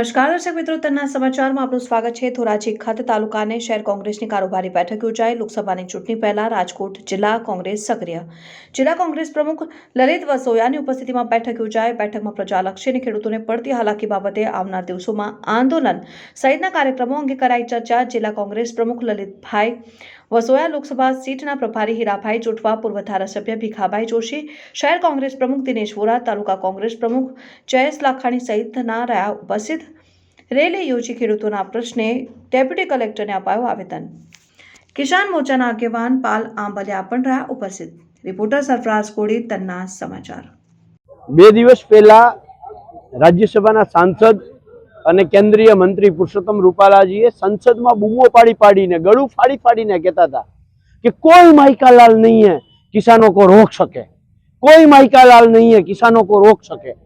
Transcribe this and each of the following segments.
નમસ્કાર, દર્શક મિત્રો તરના સમાચારમાં આપનું સ્વાગત છે. ધોરાજી ખાતે તાલુકાને શહેર કોંગ્રેસની કારોબારી બેઠક યોજાઈ. લોકસભાની ચૂંટણી પહેલા રાજકોટ જિલ્લા કોંગ્રેસ સક્રિય. જિલ્લા કોંગ્રેસ પ્રમુખ લલિત વસોયાની ઉપસ્થિતિમાં બેઠક યોજાઈ. બેઠકમાં પ્રજાલક્ષી અને ખેડૂતોને પડતી હાલાકી બાબતે આવનાર દિવસોમાં આંદોલન સહિતના કાર્યક્રમો અંગે કરાઈ ચર્ચા. જિલ્લા કોંગ્રેસ પ્રમુખ લલિતભાઈ વસોયા, લોકસભા સીટના પ્રભારી હીરાભાઈ જોટવા, પૂર્વ ધારાસભ્ય ભીખાભાઈ જોશી, શહેર કોંગ્રેસ પ્રમુખ દિનેશ વોરા, તાલુકા કોંગ્રેસ પ્રમુખ જયેશ લાખાણી સહિતના રહ્યા ઉપસ્થિત. રેલી યોજી ખેડૂતોના પ્રશ્ને ડેપ્યુટી કલેક્ટરને અપાયું આવેદન. કિસાન મોરચાના આગેવાન પાલ આંબલિયા પણ રહ્યા ઉપસ્થિત. રિપોર્ટર સરફરાઝ કોડી તન્ના સમાચાર. બે દિવસ પહેલા રાજ્યસભાના સાંસદ અને કેન્દ્રીય મંત્રી પુરુષોત્તમ રૂપાલાજીએ સંસદમાં બૂમો પાડી પાડીને, ગળું ફાડી ફાડીને કહેતા હતા કે કોઈ માઇકાલાલ નહીં હે કિસાનો કો રોક શકે. કોઈ માઇકાલાલ નહીં હે કિસાનો કો રોક શકે.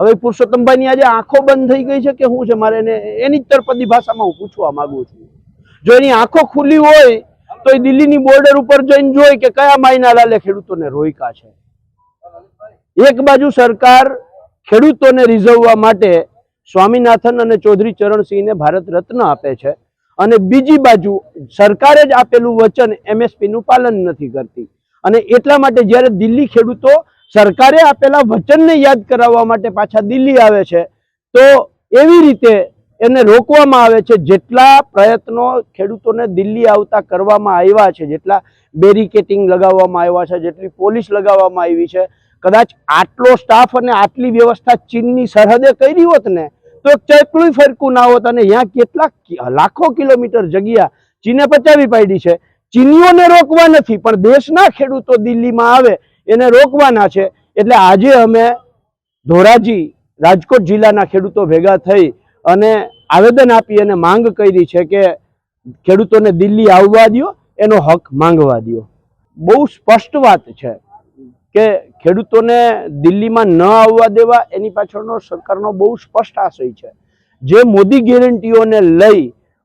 હવે પુરુષોત્તમભાઈની આજે આંખો બંધ થઈ ગઈ છે કે શું છે, મારે એને એની તળપદી ભાષામાં હું પૂછવા માંગુ છું. જો એની આંખો ખુલ્લી હોય, તો એ દિલ્હીની બોર્ડર ઉપર જઈને જોઈ કે કયા માયના લાલે ખેડૂતોને રોયકા છે. એક બાજુ સરકાર ખેડૂતોને રીઝવવા માટે સ્વામિનાથન અને ચૌધરી ચરણસિંહને ભારત રત્ન આપે છે અને બીજી બાજુ સરકારે જ આપેલું વચન એમએસપીનું પાલન નથી કરતી. અને એટલા માટે જ્યારે દિલ્હી ખેડૂતો સરકારે આપેલા વચનને યાદ કરાવવા માટે પાછા દિલ્હી આવે છે. તો એવી રીતે એને રોકવામાં આવે છે જેટલા પ્રયત્નો ખેડૂતોને દિલ્હી આવતા કરવામાં આવ્યા છે, જેટલા બેરિકેટિંગ લગાવવામાં આવ્યા છે, જેટલી પોલીસ લગાવવામાં આવી છે. કદાચ આટલો સ્ટાફ અને આટલી વ્યવસ્થા ચીનની સરહદે કરી હોત ને, તો ચેકલું ફરકું ના હોત અને અહીંયા કેટલાક લાખો કિલોમીટર જગ્યા ચીને પચાવી પાડી છે. ચીનીઓને રોકવા નથી, પણ દેશના ખેડૂતો દિલ્હીમાં આવે એને રોકવાના છે. એટલે આજે અમે ધોરાજી રાજકોટ જિલ્લાના ખેડૂતો ભેગા થઈ અને આવેદન આપી અને માંગ કરી છે કે ખેડૂતોને દિલ્હી આવવા દ્યો, એનો હક માંગવા દ્યો. બહુ સ્પષ્ટ વાત છે કે ખેડૂતોને દિલ્હીમાં ન આવવા દેવા એની પાછળનો સરકારનો બહુ સ્પષ્ટ આશય છે. જે મોદી ગેરંટીઓને લઈ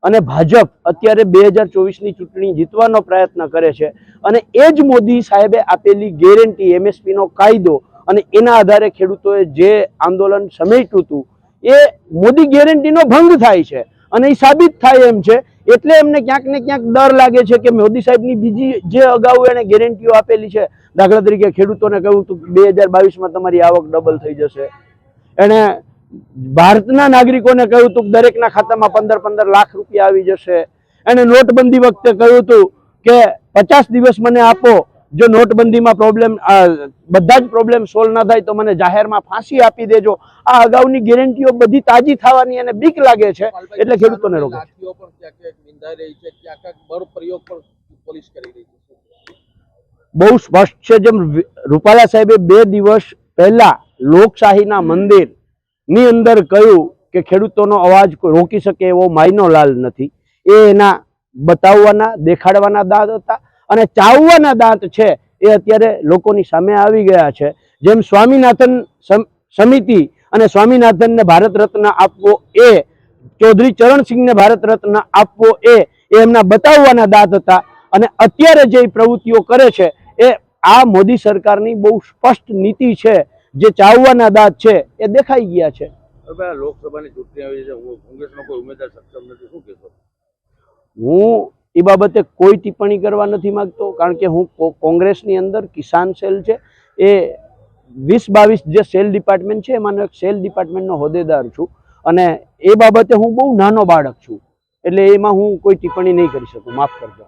અને ભાજપ અત્યારે બે હજાર ચોવીસની ચૂંટણી જીતવાનો પ્રયત્ન કરે છે. અને એ જ મોદી સાહેબે આપેલી ગેરંટી, એમએસપીનો કાયદો અને એના આધારે ખેડૂતોએ જે આંદોલન સમેટ્યું હતું, એ મોદી ગેરંટીનો ભંગ થાય છે. અને એ સાબિત થાય એમ છે, એટલે એમને ક્યાંક ને ક્યાંક ડર લાગે છે કે મોદી સાહેબની બીજી જે અગાઉ એણે ગેરંટીઓ આપેલી છે, દાખલા તરીકે ખેડૂતોને કહ્યું હતું બે હજાર બાવીસમાં તમારી આવક ડબલ થઈ જશે. એણે ભારતના નાગરિકોને કહ્યું હતું કે દરેકના ખાતામાં પંદર પંદર લાખ રૂપિયા આવી જશે. એને નોટબંધી વખતે કહ્યું હતું કે પચાસ દિવસ મને આપો જો નોટબંધીમાં પ્રોબ્લેમ બધા જ પ્રોબ્લેમ સોલ્વ ના થાય તો મને જાહેરમાં ફાંસી આપી દેજો. આ અગાઉની ગેરંટીઓ બધી તાજી થવાની અને બીક લાગે છે એટલે ખેડૂતોને રોકે બહુ સ્પષ્ટ છે જેમ રૂપાલા સાહેબે બે દિવસ પહેલા લોકશાહીના મંદિર ની અંદર કહ્યું કે ખેડૂતોનો અવાજ રોકી શકે એવો માયનો લાલ નથી. એ એના બતાવવાના, દેખાડવાના દાંત હતા અને ચાવવાના દાંત છે એ અત્યારે લોકોની સામે આવી ગયા છે. જેમ સ્વામિનાથન સમ- સમિતિ અને સ્વામિનાથનને ભારત રત્ન આપવો એ, ચૌધરી ચરણસિંહને ભારત રત્ન આપવો એ એમના બતાવવાના દાંત હતા અને અત્યારે જે પ્રવૃત્તિઓ કરે છે એ આ મોદી સરકારની બહુ સ્પષ્ટ નીતિ છે જે ચાવવાના દાંત છે એ દેખાઈ ગયા છે. લોકસભાની ચૂંટણી આવી છે હું કોંગ્રેસનો કોઈ ઉમેદવાર સક્ષમ નથી શું કહેશો? હું એ બાબતે કોઈ ટિપ્પણી કરવા નથી માંગતો કારણ કે હું કોંગ્રેસની અંદર કિસાન સેલ છે. એ વીસ બાવીસ જે સેલ ડિપાર્ટમેન્ટ છે એમાંનો એક સેલ ડિપાર્ટમેન્ટનો હોદ્દેદાર છું. અને એ બાબતે હું બહુ નાનો બાળક છું. એટલે એમાં હું કોઈ ટિપ્પણી નહીં કરી શકું માફ કરજો.